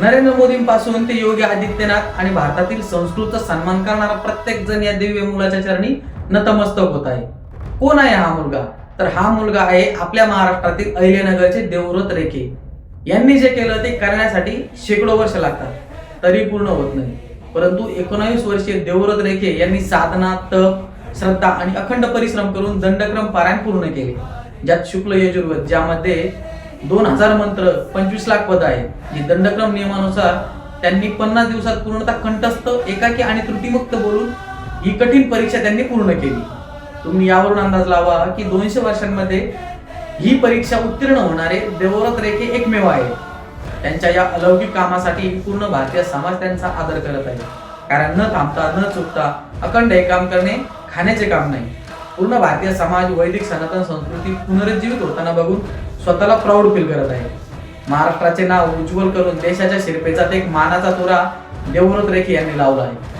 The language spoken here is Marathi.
नरेंद्र मोदींपासून ते योगी आदित्यनाथ आणि भारतातील संस्कृतचा सन्मान करणारा प्रत्येक जण या दिव्य मुलाच्या चरणी नतमस्तक होत आहे. कोण आहे हा मुलगा? तर हा मुलगा आहे आपल्या महाराष्ट्रातील अहिल्यानगरचे देवव्रत रेखे. यांनी जे केलं ते करण्यासाठी शेकडो वर्ष लागतात. तरी पूर्ण होत नाही. परंतु एकोणावीस वर्षीय देवव्रत रेखे यांनी साधना तप श्रद्धा आणि अखंड परिश्रम करून दंडक्रम पारायण पूर्ण केले. ज्यात शुक्ल यजुर्वेद ज्यामध्ये दोन हजार मंत्र पंचवीस लाख पद आहेत. दंडक्रम नियमानुसार त्यांनी पन्नास दिवसात पूर्णतः कंठस्थ एकाकी आणि त्रुटीमुक्त बोलून ही कठीण परीक्षा त्यांनी पूर्ण केली. तुम्ही यावरून अंदाज लावा की दोनशे वर्षांमध्ये ही परीक्षा उत्तीर्ण होणारे देवव्रत रेखे एकमेव आहे त्यांच्या या अलौकिक कामासाठी पूर्ण भारतीय समाज त्यांचा आदर करत आहे. कारण न थांबता न चुकता अखंड हे काम करणे खाण्याचे काम नाही. पूर्ण भारतीय समाज वैदिक सनातन संस्कृती पुनरुज्जीवित होताना बघून स्वतःला प्राऊड फील करत आहे. महाराष्ट्राचे नाव उज्ज्वल करून देशाच्या शिरपेचात एक मानाचा तुरा देवव्रत रेखी यांनी लावला आहे.